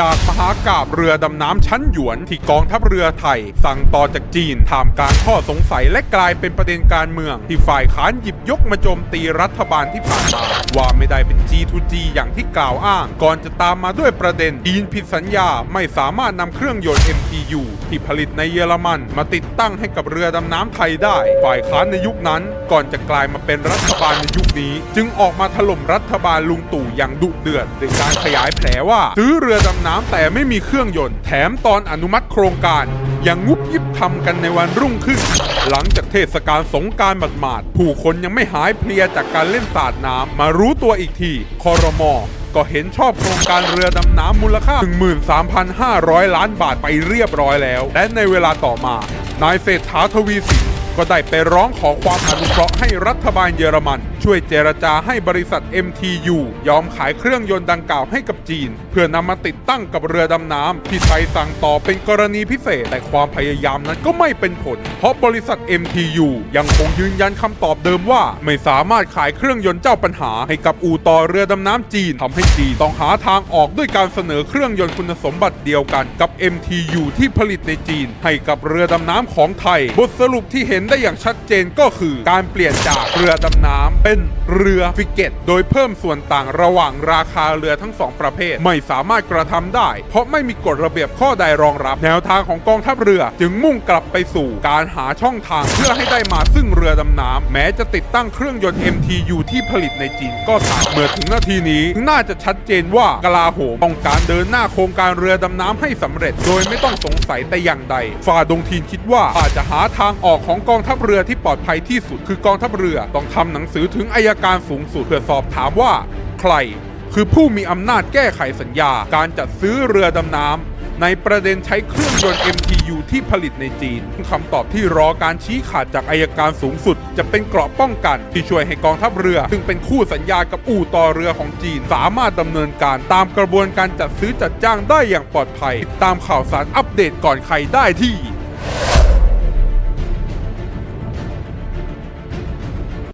จากมหากาบเรือดำน้ำชั้นหยวนที่กองทัพเรือไทย สั่งต่อจากจีนท่ามการข้อสงสัยและกลายเป็นประเด็นการเมือง ที่ฝ่ายค้านหยิบยกมาโจมตีรัฐบาลที่ผ่านมาว่าไม่ได้เป็น G2G อย่างที่กล่าวอ้าง ก่อนจะตามมาด้วยประเด็นจีนผิดสัญญาไม่สามารถนำเครื่องยนต์ MTU ที่ผลิตในเยอรมัน มาติดตั้งให้กับเรือดำน้ำไทยได้ ฝ่ายค้านในยุคนั้น ก่อนจะกลายมาเป็นรัฐบาลในยุคนี้ จึงออกมาถล่มรัฐบาลลุงตู่อย่างดุเดือดด้วยการขยายแผลว่าซื้อเรือดำน้ำแต่ไม่มีเครื่องยนต์ แถมตอนอนุมัติโครงการ ยังงุบยิบทำกันในวันรุ่งขึ้น หลังจากเทศกาลสงกรารหมาดๆผู้คนยังไม่หายเพลียจากการเล่นสาดน้ำมารู้ตัวอีกทีคอรมอก็เห็นชอบโครงการเรือดำน้ำมูลค่า 13,500 ล้านบาทไปเรียบร้อยแล้ว และในเวลาต่อมา นายเศรษฐาทวีสิน ก็ได้ไปร้องขอความอนุเคราะห์ให้รัฐบาลเยอรมัน ช่วยเจรจาให้บริษัท MTU ยอมขายเครื่องยนต์ดังกล่าวให้กับจีน เพื่อนำมาติดตั้งกับเรือดำน้ำที่ไทยสั่งต่อเป็นกรณีพิเศษ แต่ความพยายามนั้นก็ไม่เป็นผล เพราะบริษัท MTU ยังคงยืนยันคำตอบเดิมว่า ไม่สามารถขายเครื่องยนต์เจ้าปัญหา ให้กับอู่ต่อเรือดำน้ำจีนทำให้จีนต้องหาทางออกด้วยการเสนอเครื่องยนต์คุณสมบัติเดียวกันกับ MTU ที่ผลิตในจีน ให้กับเรือดำน้ำของไทย บทสรุปที่เห็นได้อย่างชัดเจนก็คือการเปลี่ยนจากเรือดำน้ำเป็นเรือฟริเกต โดยเพิ่มส่วนต่างระหว่างราคาเรือทั้งสองประเภท ไม่สามารถกระทำได้ เพราะไม่มีกฎระเบียบข้อใดรองรับ แนวทางของกองทัพเรือจึงมุ่งกลับไปสู่การหาช่องทางเพื่อให้ได้มาซึ่งเรือดำน้ำแม้จะติดตั้งเครื่องยนต์ MTU ที่ผลิตในจีนก็ตามเมื่อถึงนาทีนี้ น่าจะชัดเจนว่ากลาโหมต้องการเดินหน้าโครงการเรือดำน้ำให้สำเร็จ โดยไม่ต้องสงสัยแต่อย่างใดฝ่าดงทีนคิดว่าอาจจะหาทางออกของกององทัพเรือที่ปลอดภัยที่สุด คือกองทัพเรือต้องทำหนังสือถึงอายการสูงสุดเพื่อสอบถามว่า ใคร คือผู้มีอำนาจแก้ไขสัญญา การจัดซื้อเรือดำน้ำในประเด็นใช้เครื่องยนต์ MTU ที่ผลิตในจีนคำตอบที่รอการชี้ขาดจากอายการสูงสุด จะเป็นเกราะป้องกันที่ช่วยให้กองทัพเรือ ซึ่งเป็นคู่สัญญากับอู่ต่อเรือของจีน สามารถดำเนินการตามกระบวนการจัดซื้อจัดจ้างได้อย่างปลอดภัย ตามข่าวสารอัปเดตก่อนใครได้ที่